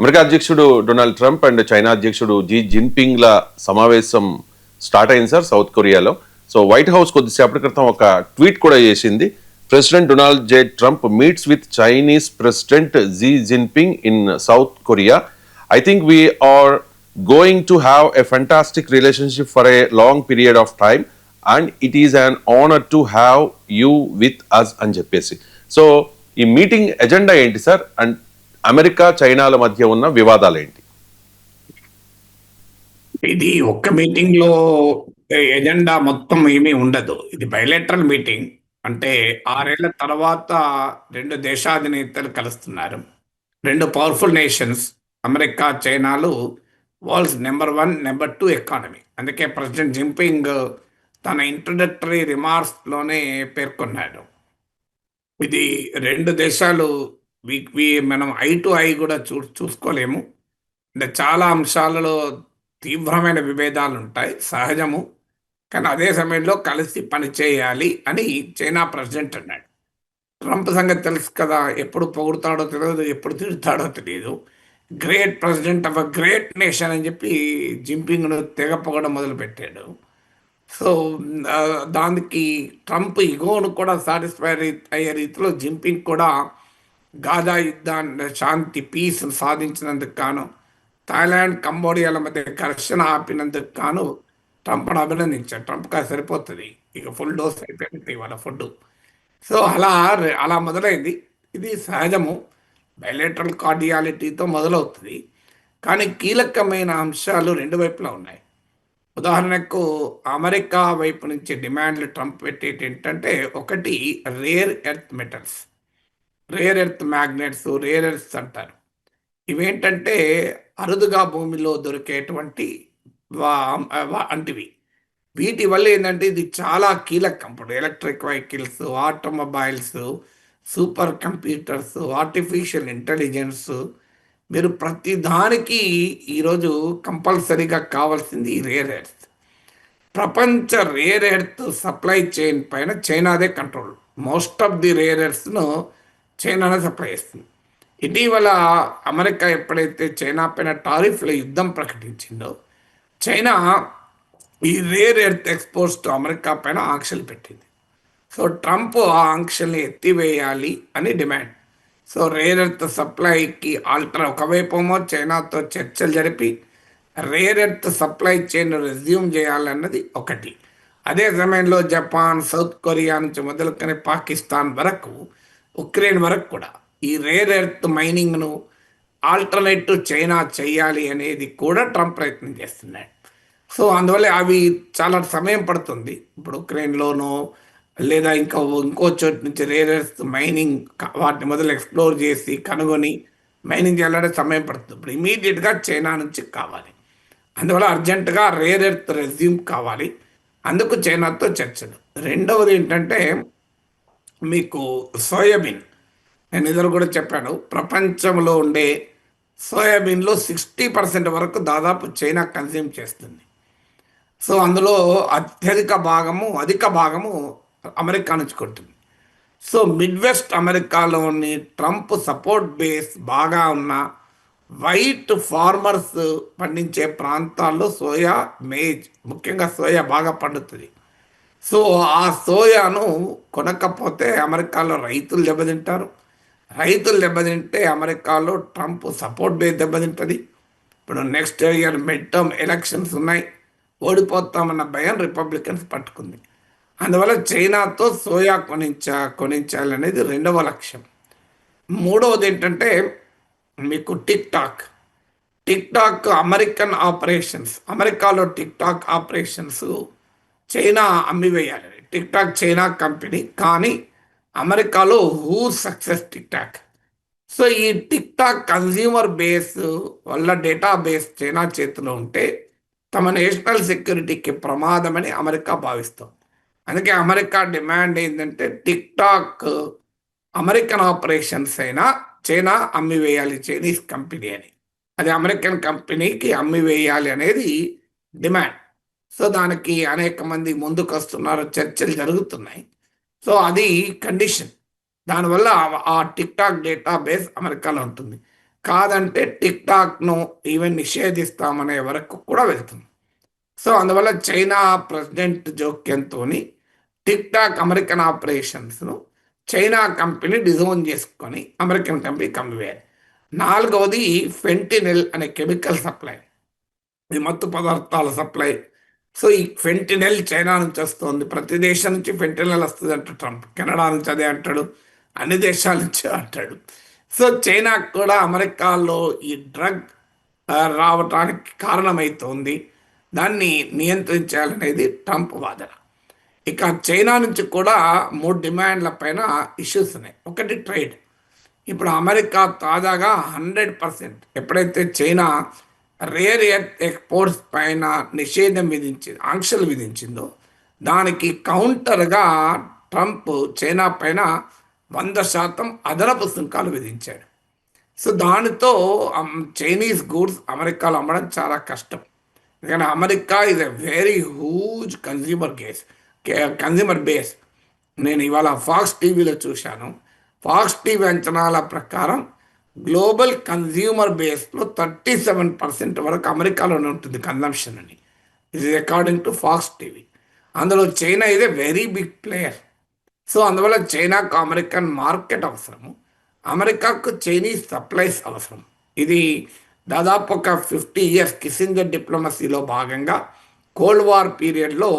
America అధ్యక్షుడు Donald Trump and China అధ్యక్షుడు Xi జిన్పింగ్ల సమావేశం స్టార్ట్ అయింది సార్ సౌత్ కొరియాలో. సో వైట్ హౌస్ కొద్దిసేపటి క్రితం ఒక ట్వీట్ కూడా చేసింది. President Donald J Trump meets with Chinese president Xi Jinping in South Korea. I think we are going to have a fantastic relationship for a long period of time and it is an honour to have you with us అని చెప్పేసి. So ఈ meeting agenda ఏంటి sir? And America చైనాల మధ్య ఉన్న వివాదాలు ఏంటి ఇది ఒక్క మీటింగ్లో ఎజెండా మొత్తం ఏమీ ఉండదు. ఇది బయలెటరల్ మీటింగ్. అంటే ఆరేళ్ళ తర్వాత రెండు దేశాధినేతలు కలుస్తున్నారు. రెండు powerful nations America చైనాలు world's number one number two economy. అందుకే ప్రెసిడెంట్ జింపింగ్ తన ఇంట్రడక్టరీ రిమార్క్స్లోనే పేర్కొన్నాడు. ఇది రెండు దేశాలు మనం ఐ టు ఐ కూడా చూ చూసుకోలేము. అంటే చాలా అంశాలలో తీవ్రమైన విభేదాలు ఉంటాయి సహజము. కానీ అదే సమయంలో కలిసి పని చేయాలి అని చైనా ప్రెసిడెంట్ అన్నాడు. ట్రంప్ సంగతి తెలుసు కదా ఎప్పుడు పొగుడుతాడో తెలియదు ఎప్పుడు తిడతాడో తెలియదు great president of a great nation అని చెప్పి జింపింగ్ను తెగ పొగడం మొదలుపెట్టాడు. సో దానికి ట్రంప్ ఇగోను కూడా సాటిస్ఫై అయ్యే రీతిలో జింపింగ్ కూడా గాజా యుద్ధాన్ని శాంతి పీస్ సాధించినందుకు గాను థాయిలాండ్ కంబోడియాల మధ్య ఘర్షణ ఆపినందుకు గాను ట్రంప్ను అభినందించారు. ట్రంప్కి అది సరిపోతుంది. ఇక ఫుల్ డోస్ అయిపోయింది ఇవాళ ఫుడ్. సో అలా అలా మొదలైంది. ఇది సహజము. బయలేటరల్ కార్డియాలిటీతో మొదలవుతుంది. కానీ కీలకమైన అంశాలు రెండు వైపులా ఉన్నాయి. ఉదాహరణకు అమెరికా వైపు నుంచి డిమాండ్లు ట్రంప్ పెట్టేటి ఏంటంటే ఒకటి rare earth metals. Rare earth magnets rare earths అంటారు. ఇవేంటంటే అరుదుగా భూమిలో దొరికేటువంటి వా- అంటివి. వీటి వల్ల ఏంటంటే ఇది చాలా కీలకం. ఇప్పుడు electric vehicles automobiles super computers artificial intelligence మీరు ప్రతి దానికి ఈరోజు కంపల్సరీగా కావాల్సింది ఈ రేర్ ఎర్త్ ప్రపంచ రేర్ ఎర్త్ సప్లై చైన్ పైన చైనాదే control most of the rare ఎర్త్స్ను చైనాను సప్లై చేస్తుంది. ఇటీవల అమెరికా ఎప్పుడైతే చైనా పైన టారిఫ్ల యుద్ధం ప్రకటించిందో చైనా ఈ rare earth exports to America పైన ఆంక్షలు పెట్టింది. సో ట్రంప్ ఆ ఆంక్షల్ని ఎత్తివేయాలి అని డిమాండ్. సో రేర్ ఎర్త్ సప్లైకి ఆల్టర్ ఒకవైపేమో చైనాతో చర్చలు జరిపి rare earth supply chain resume చేయాలన్నది ఒకటి. అదే సమయంలో జపాన్ సౌత్ కొరియా నుంచి మొదలుకొని పాకిస్తాన్ వరకు ఉక్రెయిన్ వరకు కూడా. ఈ రేర్ ఎర్త్ మైనింగ్ను ఆల్టర్నేటివ్ చైనా చేయాలి అనేది కూడా ట్రంప్ ప్రయత్నం చేస్తున్నాడు. సో అందువల్ల అవి చాలా సమయం పడుతుంది. ఇప్పుడు ఉక్రెయిన్లోనో లేదా ఇంకా ఇంకో చోటు నుంచి రేర్ ఎర్త్ మైనింగ్ వాటిని మొదలు ఎక్స్ప్లోర్ చేసి కనుగొని మైనింగ్ చేయాలంటే సమయం పడుతుంది. ఇప్పుడు ఇమీడియట్గా చైనా నుంచి కావాలి. అందువల్ల అర్జెంటుగా రేర్ ఎర్త్ రెజ్యూమ్ కావాలి. అందుకు చైనాతో చర్చలు. రెండవది ఏంటంటే మీకు సోయాబీన్. నేను ఇద్దరు కూడా చెప్పాను ప్రపంచంలో ఉండే సోయాబీన్లో సిక్స్టీ పర్సెంట్ వరకు దాదాపు చైనా కన్జ్యూమ్ చేస్తుంది. సో అందులో అత్యధిక భాగము అధిక భాగము అమెరికా నుంచి కొంటుంది. సో మిడ్ వెస్ట్ అమెరికాలోని ట్రంప్ సపోర్ట్ బేస్ బాగా ఉన్న వైట్ ఫార్మర్స్ పండించే ప్రాంతాల్లో సోయా మేజ్ ముఖ్యంగా సోయా బాగా పండుతుంది. సో ఆ సోయాను కొనకపోతే అమెరికాలో రైతులు దెబ్బతింటారు. రైతులు దెబ్బతింటే అమెరికాలో ట్రంప్ సపోర్ట్ బేస్ దెబ్బతింటుంది. ఇప్పుడు next year mid term elections ఉన్నాయి. ఓడిపోతామన్న భయం రిపబ్లికన్స్ పట్టుకుంది. అందువల్ల చైనాతో సోయా కొనించా కొనించాలనేది రెండవ లక్ష్యం. మూడవది ఏంటంటే మీకు TikTok tick talk American operations. అమెరికాలో టిక్ టాక్ ఆపరేషన్స్ చైనా అమ్మివేయాలి. టిక్ టాక్ చైనా కంపెనీ కానీ అమెరికాలో who success TikTok so ఈ టిక్ టాక్ కన్జ్యూమర్ బేస్ వల్ల డేటా బేస్ చైనా చేతిలో ఉంటే తమ నేషనల్ సెక్యూరిటీకి ప్రమాదమని అమెరికా భావిస్తాం. అందుకే అమెరికా డిమాండ్ ఏంటంటే టిక్ టాక్ అమెరికన్ ఆపరేషన్స్ అయినా చైనా అమ్మివేయాలి చైనీస్ కంపెనీ అని. అది అమెరికన్ కంపెనీకి అమ్మివేయాలి అనేది డిమాండ్. సో దానికి అనేక మంది ముందుకు వస్తున్నారు చర్చలు జరుగుతున్నాయి. సో అది కండిషన్. దానివల్ల ఆ- టిక్ టాక్ డేటా బేస్ అమెరికాలో ఉంటుంది. కాదంటే టిక్ టాక్ను ఈవెన్ నిషేధిస్తామనే వరకు కూడా వెళ్తుంది. సో అందువల్ల చైనా ప్రెసిడెంట్ జోక్యంతో టిక్ టాక్ అమెరికన్ ఆపరేషన్స్ను చైనా కంపెనీ డిజోన్ చేసుకొని అమెరికన్ కంపెనీ కమ్మివేయాలి. నాలుగవది ఫెంటినిల్ అనే కెమికల్ సప్లై. ఈ మత్తు పదార్థాల సప్లై సో ఈ ఫెంటినెల్ చైనా నుంచి వస్తుంది. ప్రతి దేశం నుంచి ఫెంటినెల్ వస్తుంది అంటాడు ట్రంప్. కెనడా నుంచి అదే అంటాడు. అన్ని దేశాల నుంచి అంటాడు. సో చైనాకు కూడా అమెరికాలో ఈ డ్రగ్ రావటానికి కారణమవుతోంది దాన్ని నియంత్రించాలనేది ట్రంప్ వాదన. ఇక చైనా నుంచి కూడా మూడు డిమాండ్ల పైన ఇష్యూస్ ఉన్నాయి. ఒకటి ట్రేడ్. ఇప్పుడు అమెరికా తాజాగా హండ్రెడ్ పర్సెంట్ ఎప్పుడైతే చైనా రేర్ ఎర్త్ ఎక్స్పోర్ట్స్ పైన నిషేధం విధించింది ఆంక్షలు విధించిందో దానికి కౌంటర్గా ట్రంప్ చైనా పైన వంద శాతం అదనపు సుంకాలు విధించాడు. సో దానితో చైనీస్ గూడ్స్ అమెరికాలో అమ్మడం చాలా కష్టం. ఎందుకంటే America is a very huge consumer gas consumer base నేను ఇవాళ ఫాక్స్ టీవీలో చూశాను. ఫాక్స్ టీవీ అంచనాల ప్రకారం గ్లోబల్ కన్జ్యూమర్ బేస్లో థర్టీ సెవెన్ పర్సెంట్ వరకు అమెరికాలోనే ఉంటుంది కన్జంప్షన్ అని. ఇది అకార్డింగ్ టు ఫాక్స్ టీవీ అందులో చైనా ఇదే వెరీ బిగ్ ప్లేయర్ సో అందువల్ల చైనాకు అమెరికన్ మార్కెట్ అవసరము. అమెరికాకు చైనీస్ సప్లైస్ అవసరం ఇది దాదాపు ఒక ఫిఫ్టీ ఇయర్స్ కిసింజర్ డిప్లొమసీలో భాగంగా కోల్డ్ వార్ పీరియడ్లో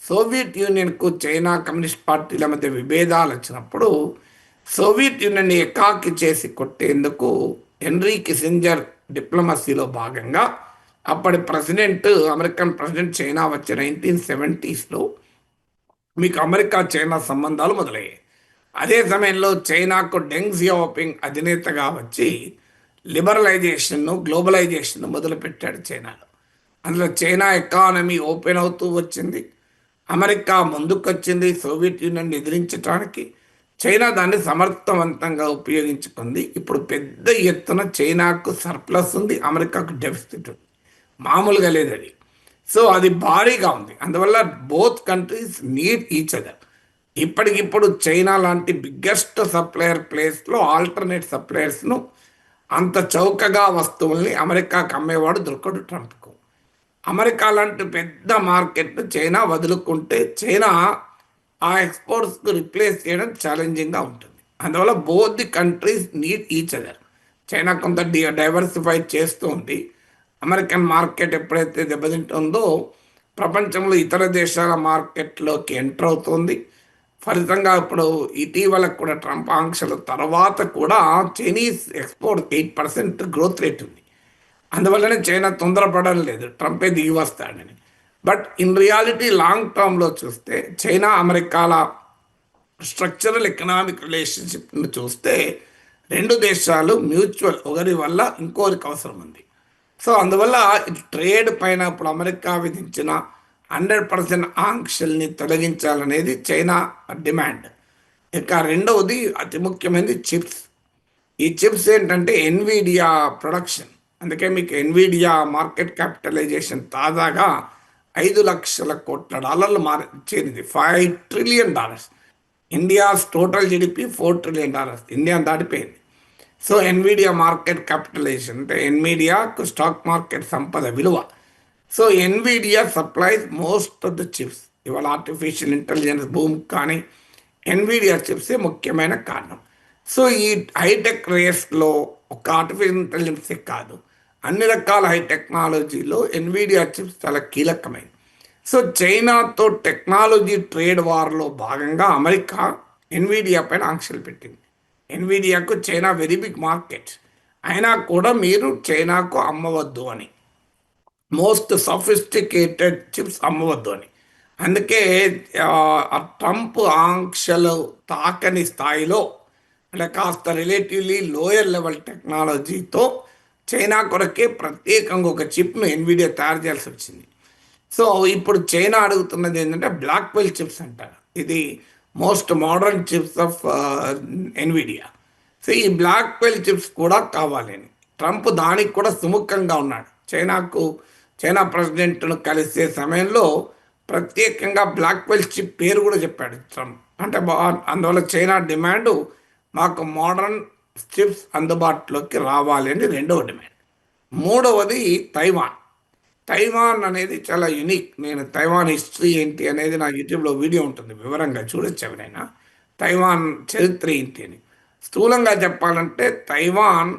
సోవియట్ యూనియన్కు చైనా కమ్యూనిస్ట్ పార్టీల మధ్య విభేదాలు వచ్చినప్పుడు సోవియట్ యూనియన్ ఏకాకి చేసి కొట్టేందుకు హెన్రీ కిసింజర్ డిప్లొమసీలో భాగంగా అప్పటి ప్రెసిడెంట్ అమెరికన్ ప్రెసిడెంట్ చైనా వచ్చే నైన్టీన్ సెవెంటీస్లో మీకు అమెరికా చైనా సంబంధాలు మొదలయ్యాయి. అదే సమయంలో చైనాకు డెంగ్ జియాపింగ్ అధినేతగా వచ్చి లిబరలైజేషన్ను గ్లోబలైజేషన్ను మొదలుపెట్టాడు చైనాలో. అందులో చైనా ఎకానమీ ఓపెన్ అవుతూ వచ్చింది. అమెరికా ముందుకొచ్చింది సోవియట్ యూనియన్ ఎదిరించడానికి చైనా దాన్ని సమర్థవంతంగా ఉపయోగించుకుంది. ఇప్పుడు పెద్ద ఎత్తున చైనాకు సర్ప్లస్ ఉంది అమెరికాకు డెఫిసిట్ ఉంది. మామూలుగా లేదు అది. సో అది భారీగా ఉంది. అందువల్ల both countries need each other ఇప్పటికిప్పుడు చైనా లాంటి బిగ్గెస్ట్ సప్లయర్ ప్లేస్లో ఆల్టర్నేట్ సప్లయర్స్ను అంత చౌకగా వస్తువుల్ని అమెరికాకు అమ్మేవాడు దొరకడు ట్రంప్కు. అమెరికా లాంటి పెద్ద మార్కెట్ను చైనా వదులుకుంటే చైనా ఆ ఎక్స్పోర్ట్స్కు రిప్లేస్ చేయడం ఛాలెంజింగ్గా ఉంటుంది. అందువల్ల both the countries need each other China కొంత డి డైవర్సిఫై చేస్తూ ఉంది అమెరికన్ మార్కెట్ ఎప్పుడైతే దెబ్బతింటుందో ప్రపంచంలో ఇతర దేశాల మార్కెట్లోకి ఎంటర్ అవుతుంది. ఫలితంగా ఇప్పుడు ఇటీవల కూడా ట్రంప్ ఆంక్షల తర్వాత కూడా Chinese export eight percent growth rate ఉంది. అందువల్లనే చైనా తొందరపడడం లేదు. ట్రంపే దిగి వస్తాడని. బట్ ఇన్ రియాలిటీ లాంగ్ టర్మ్లో చూస్తే చైనా అమెరికాల స్ట్రక్చరల్ ఎకనామిక్ రిలేషన్షిప్ను చూస్తే రెండు దేశాలు మ్యూచువల్ ఒకరి వల్ల ఇంకోరికి అవసరం ఉంది. సో అందువల్ల ట్రేడ్ పైన ఇప్పుడు అమెరికా విధించిన హండ్రెడ్ పర్సెంట్ ఆంక్షల్ని తొలగించాలనేది చైనా డిమాండ్ ఇక రెండవది అతి ముఖ్యమైనది చిప్స్ ఈ చిప్స్ ఏంటంటే ఎన్విడియా ప్రొడక్షన్ అందుకే మీకు ఎన్విడియా మార్కెట్ క్యాపిటలైజేషన్ తాజాగా ఐదు లక్షల కోట్ల డాలర్లు మారి చేరింది. Five trillion dollars. India's total GDP four trillion dollars. India దాటిపోయింది. సో ఎన్వీడియా మార్కెట్ క్యాపిటలైజేషన్ అంటే ఎన్మీడియాకు స్టాక్ మార్కెట్ సంపద విలువ. So Nvidia supplies most of the chips. ఇవాళ ఆర్టిఫిషియల్ ఇంటెలిజెన్స్ భూమి కానీ ఎన్విడియా చిప్సే ముఖ్యమైన కారణం. సో ఈ హైటెక్ రేస్లో ఒక ఆర్టిఫిషియల్ ఇంటెలిజెన్సే కాదు. అన్ని రకాల హై టెక్నాలజీలో ఎన్విడియా చిప్స్ చాలా కీలకమైనవి. సో చైనాతో టెక్నాలజీ ట్రేడ్ వార్లో భాగంగా అమెరికా ఎన్విడియా పైన ఆంక్షలు పెట్టింది. ఎన్విడియాకు చైనా వెరీ బిగ్ మార్కెట్ అయినా కూడా మీరు చైనాకు అమ్మవద్దు అని. మోస్ట్ సఫిస్టికేటెడ్ చిప్స్ అమ్మవద్దు అని. అందుకే ఆ ట్రంప్ ఆంక్షలు తాకని స్థాయిలో అంటే కాస్త రిలేటివ్లీ లోయర్ లెవెల్ టెక్నాలజీతో చైనా కొరకే ప్రత్యేకంగా ఒక చిప్ను ఎన్విడియా తయారు చేయాల్సి వచ్చింది. సో ఇప్పుడు చైనా అడుగుతున్నది ఏంటంటే బ్లాక్ వెల్ చిప్స్ అంటారు. ఇది most modern chips of Nvidia so ఈ బ్లాక్ వెల్ చిప్స్ కూడా కావాలని ట్రంప్ దానికి కూడా సుముఖంగా ఉన్నాడు. చైనాకు చైనా ప్రెసిడెంట్ను కలిసే సమయంలో ప్రత్యేకంగా బ్లాక్ వెల్ చిప్ పేరు కూడా చెప్పాడు ట్రంప్. అంటే బా- అందువల్ల చైనా డిమాండ్ మాకు మోడర్న్ స్ట్రిప్స్ అందుబాటులోకి రావాలి అని రెండవ డిమాండ్ మూడవది తైవాన్. తైవాన్ అనేది చాలా యునిక్ నేను తైవాన్ హిస్టరీ ఏంటి అనేది నా యూట్యూబ్లో వీడియో ఉంటుంది. వివరంగా చూడొచ్చు ఎవరైనా? తైవాన్ చరిత్ర ఏంటి అని. స్థూలంగా చెప్పాలంటే తైవాన్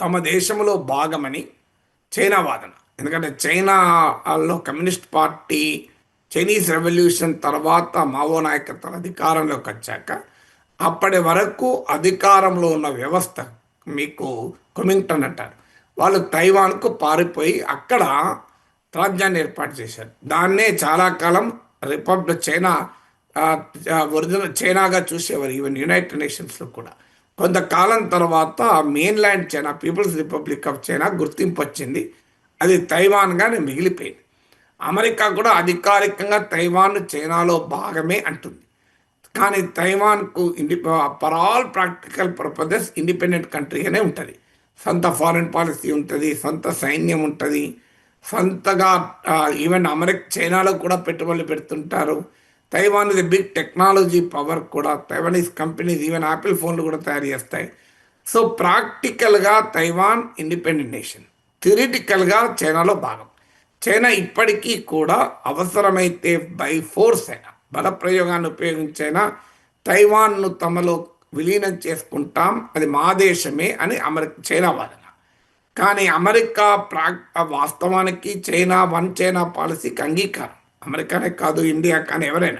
తమ దేశంలో భాగమని చైనా వాదన. ఎందుకంటే చైనాలో కమ్యూనిస్ట్ పార్టీ చైనీస్ రెవల్యూషన్ తర్వాత మావో నాయకత్వం అధికారంలోకి వచ్చాక అప్పటి వరకు అధికారంలో ఉన్న వ్యవస్థ మీకు కొమింగ్టన్ అంటారు వాళ్ళు తైవాన్కు పారిపోయి అక్కడ రాజ్యాన్ని ఏర్పాటు చేశారు. దాన్నే చాలా కాలం రిపబ్లిక్ చైనా ఒరిజినల్ చైనాగా చూసేవారు ఈవెన్ యునైటెడ్ నేషన్స్లో కూడా. కొంతకాలం తర్వాత mainland China people's republic of China గుర్తింపు వచ్చింది. అది తైవాన్గానే మిగిలిపోయింది. అమెరికా కూడా అధికారికంగా తైవాన్ చైనాలో భాగమే అంటుంది. కానీ తైవాన్కు ఇండి for all practical purposes independent కంట్రీగానే ఉంటుంది. సొంత ఫారిన్ పాలసీ ఉంటుంది సొంత సైన్యం ఉంటుంది సొంతగా ఈవెన్ అమెరికా చైనాలో కూడా పెట్టుబడులు పెడుతుంటారు. తైవాన్ ఇది బిగ్ టెక్నాలజీ పవర్ కూడా తైవానీస్ కంపెనీస్ ఈవెన్ యాపిల్ ఫోన్లు కూడా తయారు చేస్తాయి. సో ప్రాక్టికల్గా తైవాన్ ఇండిపెండెంట్ నేషన్ థిరిటికల్గా చైనాలో భాగం. చైనా ఇప్పటికీ కూడా అవసరమైతే బై ఫోర్స్ అయినా బలప్రయోగాన్ని ఉపయోగించైనా తైవాన్ను తమలో విలీనం చేసుకుంటాం. అది మా దేశమే అని అమెరికా చైనా వాదన. కానీ అమెరికా ప్రా వాస్తవానికి చైనా వన్ చైనా పాలసీకి అంగీకారం. అమెరికానే కాదు ఇండియా కానీ ఎవరైనా.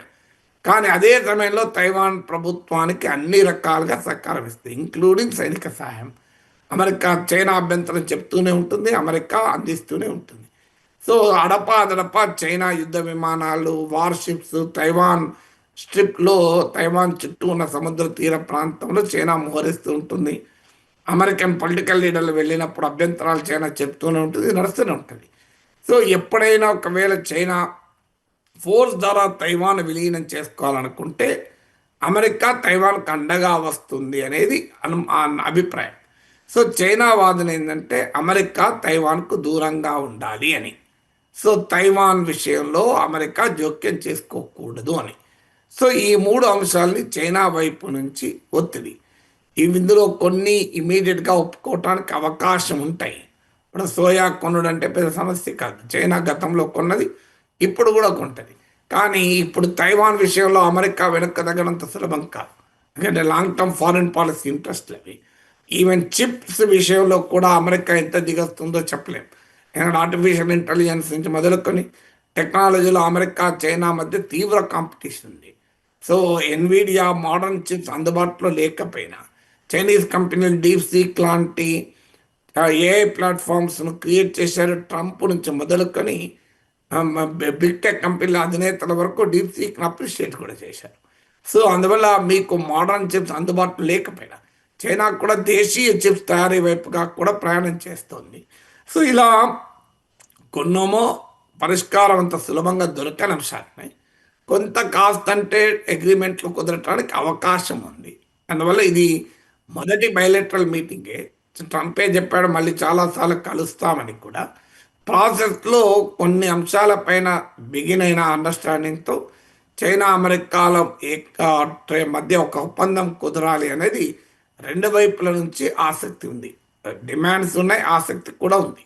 కానీ అదే సమయంలో తైవాన్ ప్రభుత్వానికి అన్ని రకాలుగా సహకారం ఇస్తుంది. ఇంక్లూడింగ్ సైనిక సహాయం. అమెరికా చైనా అభ్యంతరం చెప్తూనే ఉంటుంది అమెరికా అందిస్తూనే ఉంటుంది. సో అడపా అదడపా చైనా యుద్ధ విమానాలు వార్షిప్స్ తైవాన్ స్ట్రిప్లో తైవాన్ చుట్టూ ఉన్న సముద్ర తీర ప్రాంతంలో చైనా మోహరిస్తూ ఉంటుంది. అమెరికన్ పొలిటికల్ లీడర్లు వెళ్ళినప్పుడు అభ్యంతరాలు చైనా చెప్తూనే ఉంటుంది నడుస్తూనే ఉంటుంది. సో ఎప్పుడైనా ఒకవేళ చైనా ఫోర్స్ ద్వారా తైవాన్ విలీనం చేసుకోవాలనుకుంటే అమెరికా తైవాన్కి అండగా వస్తుంది అనేది అను అభిప్రాయం. సో చైనా వాదన ఏంటంటే అమెరికా తైవాన్కు దూరంగా ఉండాలి అని. సో తైవాన్ విషయంలో అమెరికా జోక్యం చేసుకోకూడదు అని. సో ఈ మూడు అంశాలని చైనా వైపు నుంచి ఒత్తిడి. ఇవి ఇందులో కొన్ని ఇమీడియట్గా ఒప్పుకోవటానికి అవకాశం ఉంటాయి. ఇప్పుడు సోయా కొనుడు అంటే పెద్ద సమస్య కాదు. చైనా గతంలో కొన్నది ఇప్పుడు కూడా కొంటది. కానీ ఇప్పుడు తైవాన్ విషయంలో అమెరికా వెనక్కి తగ్గడంత సులభం కాదు. ఎందుకంటే long term foreign policy interest అవి ఈవెన్ చిప్స్ విషయంలో కూడా అమెరికా ఎంత దిగొస్తుందో చెప్పలేం. ఎందుకంటే ఆర్టిఫిషియల్ ఇంటెలిజెన్స్ నుంచి మొదలుకొని టెక్నాలజీలో అమెరికా చైనా మధ్య తీవ్ర కాంపిటీషన్ ఉంది. సో ఎన్విడియా మోడర్న్ చిప్స్ అందుబాటులో లేకపోయినా చైనీస్ కంపెనీలు డీప్ సీక్ లాంటి ఏఐ ప్లాట్ఫామ్స్ను క్రియేట్ చేశారు. ట్రంప్ నుంచి మొదలుకొని బిగ్ టెక్ కంపెనీల అధినేతల వరకు డీప్ సీక్ను అప్రిషియేట్ కూడా చేశారు. సో అందువల్ల మీకు మోడర్న్ చిప్స్ అందుబాటులో లేకపోయినా చైనా కూడా దేశీయ చిప్స్ తయారీ వైపుగా కూడా ప్రయాణం చేస్తోంది. సో ఇలా కొన్నోమో పరిష్కారం అంత సులభంగా దొరకని అంశాలని కొంత కాస్ట్ అంటే అగ్రిమెంట్లు కుదరటానికి అవకాశం ఉంది. అందువల్ల ఇది మొదటి బయలెటరల్ మీటింగే ట్రంపే చెప్పాడు మళ్ళీ చాలాసార్లు కలుస్తామని కూడా. ప్రాసెస్లో కొన్ని అంశాలపైన బిగిన్ అయిన అండర్స్టాండింగ్తో చైనా అమెరికాల మధ్య ఒక ఒప్పందం కుదరాలి అనేది రెండు వైపుల నుంచి ఆసక్తి ఉంది. డిమాండ్స్ ఉన్నాయి ఆసక్తి కూడా ఉంది.